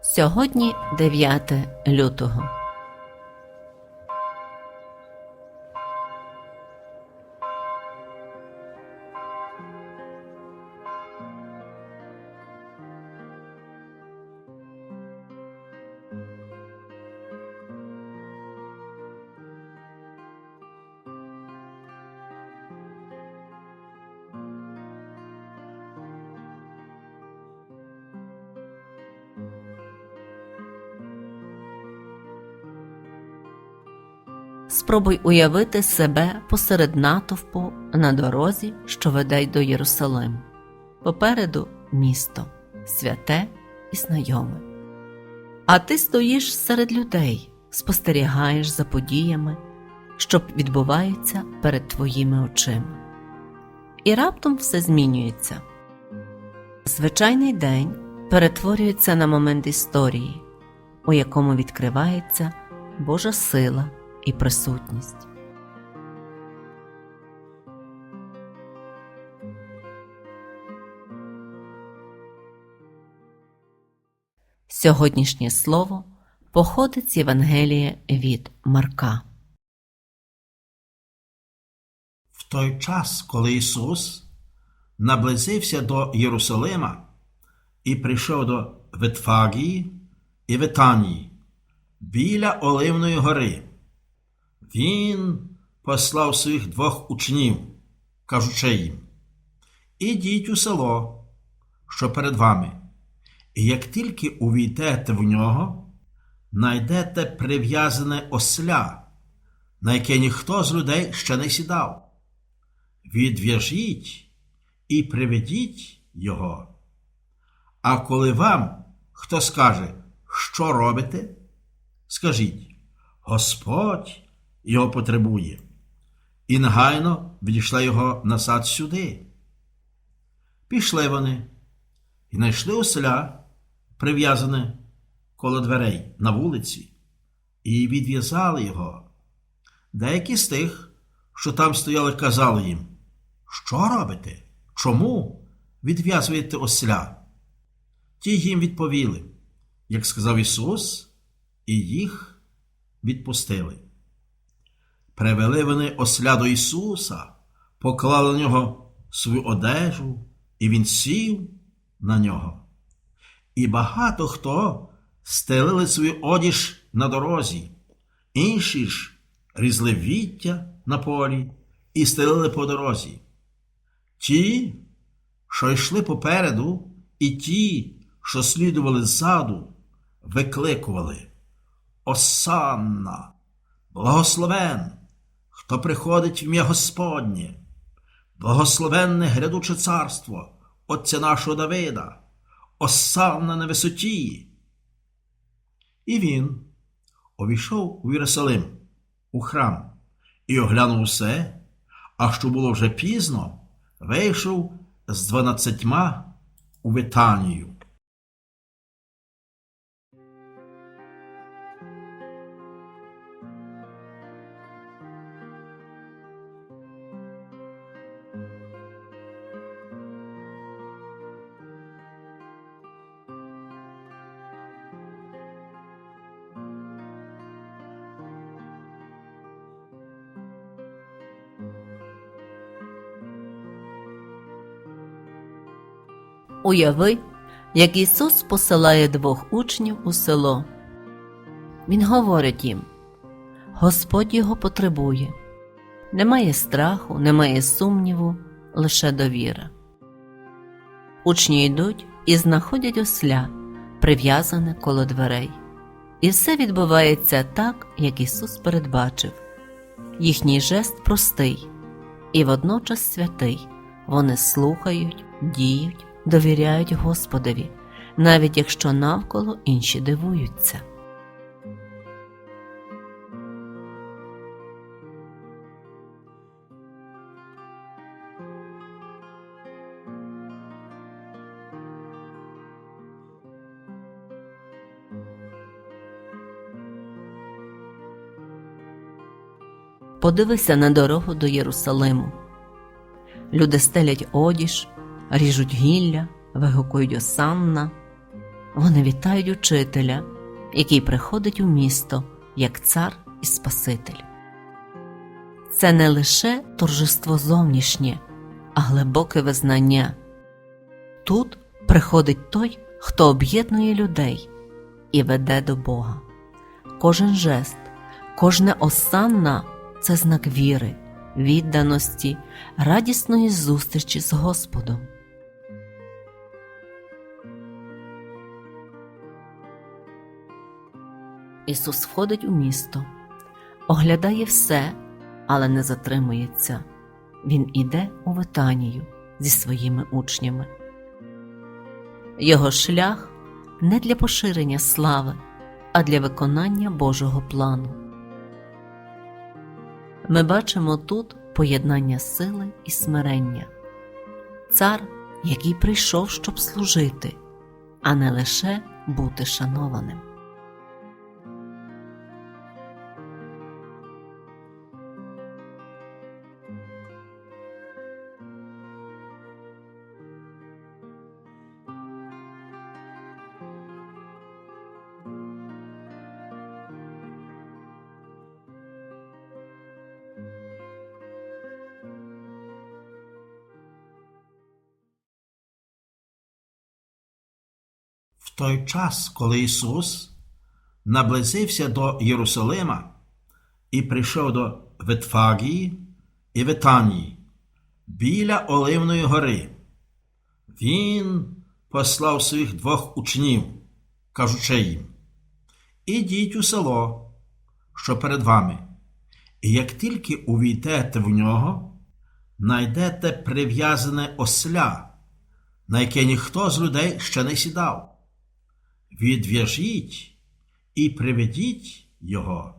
Сьогодні 9 лютого. Спробуй уявити себе посеред натовпу на дорозі, що веде до Єрусалиму. Попереду місто, святе і знайоме. А ти стоїш серед людей, спостерігаєш за подіями, що відбуваються перед твоїми очима. І раптом все змінюється. Звичайний день перетворюється на момент історії, у якому відкривається Божа сила і присутність. Сьогоднішнє слово походить з Євангелія від Марка. В той час, коли Ісус наблизився до Єрусалима і прийшов до Ветфагії і Ветанії біля Оливної гори, Він послав своїх двох учнів, кажучи їм: Ідіть у село, що перед вами, і як тільки увійдете в нього, найдете прив'язане осля, на яке ніхто з людей ще не сідав відв'яжіть і приведіть його. А коли вам хто скаже, що робите, скажіть, Господь його потребує, і негайно відійшла його назад сюди. Пішли вони і знайшли оселя, прив'язане коло дверей на вулиці, і відв'язали його. Деякі з тих, що там стояли, казали їм, що робите? Чому відв'язуєте осля? Ті їм відповіли, як сказав Ісус, і їх відпустили. Привели вони осля до Ісуса, поклали на нього свою одежу, і Він сів на нього. І багато хто стелили свою одіж на дорозі, інші ж різли віття на полі і стелили по дорозі. Ті, що йшли попереду, і ті, що слідували ззаду, викликували Осанна, благословен, хто приходить в ім'я Господнє, благословенне грядуче царство, Отця нашого Давида, Осанна на висоті. І він увійшов у Єрусалим, у храм, і оглянув усе, а що було вже пізно, вийшов з дванадцятьма у Витанію. Уяви, як Ісус посилає двох учнів у село. Він говорить їм: Господь його потребує. Немає страху, немає сумніву, лише довіра. Учні йдуть і знаходять осля, прив'язане коло дверей. І все відбувається так, як Ісус передбачив. Їхній жест простий і водночас святий. Вони слухають, діють, довіряють Господові, навіть якщо навколо інші дивуються. Подивися на дорогу до Єрусалиму. Люди стелять одіж, ріжуть гілля, вигукують осанна. вони вітають учителя, який приходить у місто як цар і Спаситель. Це не лише торжество зовнішнє, а глибоке визнання. Тут приходить той, хто об'єднує людей і веде до Бога. Кожен жест, кожне осанна це знак віри, відданості, радісної зустрічі з Господом. Ісус входить у місто, оглядає все, але не затримується. Він іде у Витанію зі своїми учнями. Його шлях не для поширення слави, а для виконання Божого плану. Ми бачимо тут поєднання сили і смирення, цар, який прийшов, щоб служити, а не лише бути шанованим. Той час, коли Ісус наблизився до Єрусалима і прийшов до Ветфагії і Ветанії біля Оливної гори, Він послав своїх двох учнів, кажучи їм: Ідіть у село, що перед вами, і як тільки увійдете в нього, найдете прив'язане осля, на яке ніхто з людей ще не сідав відв'яжіть і приведіть його.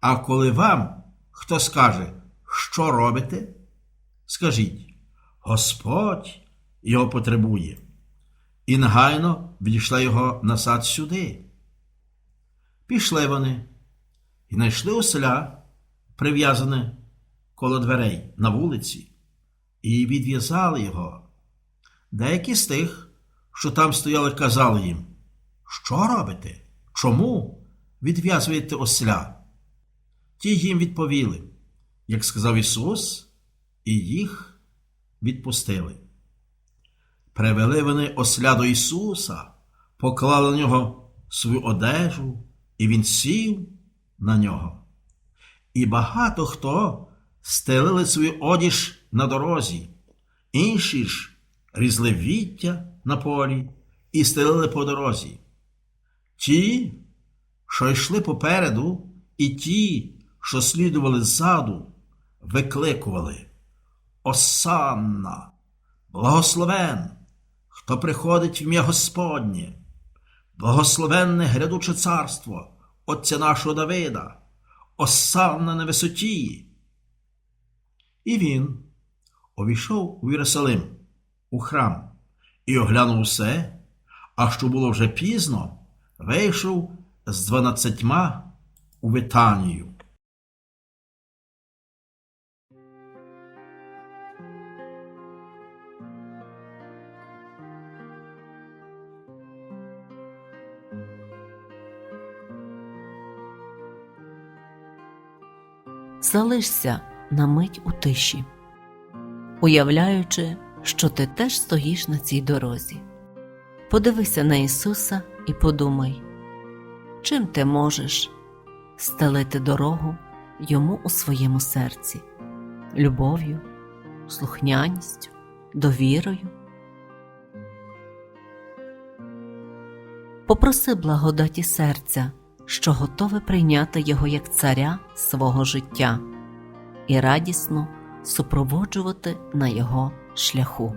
А коли вам хто скаже, що робите, скажіть, Господь його потребує, і негайно відійшла його насад сюди. Пішли вони і знайшли оселя, прив'язане коло дверей на вулиці, і відв'язали його. Деякі з тих, що там стояли, казали їм, що робите? Чому відв'язуєте осля? Ті їм відповіли, як сказав Ісус, і їх відпустили. Привели вони осля до Ісуса, поклали на нього свою одежу, і Він сів на нього. І багато хто стелили свою одіж на дорозі, інші ж різли віття на полі і стелили по дорозі. Ті, що йшли попереду, і ті, що слідували ззаду, викликували. Осанна, благословен, хто приходить в ім'я Господнє, благословенне грядуче царство, Отця нашого Давида, Осанна на висоті. І він увійшов у Єрусалим, у храм, і оглянув усе, а що було вже пізно вийшов з дванадцятьма у Витанію. Залишся на мить у тиші, уявляючи, що ти теж стоїш на цій дорозі. Подивися на Ісуса і подумай, чим ти можеш стелити дорогу йому у своєму серці, любов'ю, слухняністю, довірою. Попроси благодаті серця, що готове прийняти його як царя свого життя і радісно супроводжувати на його шляху.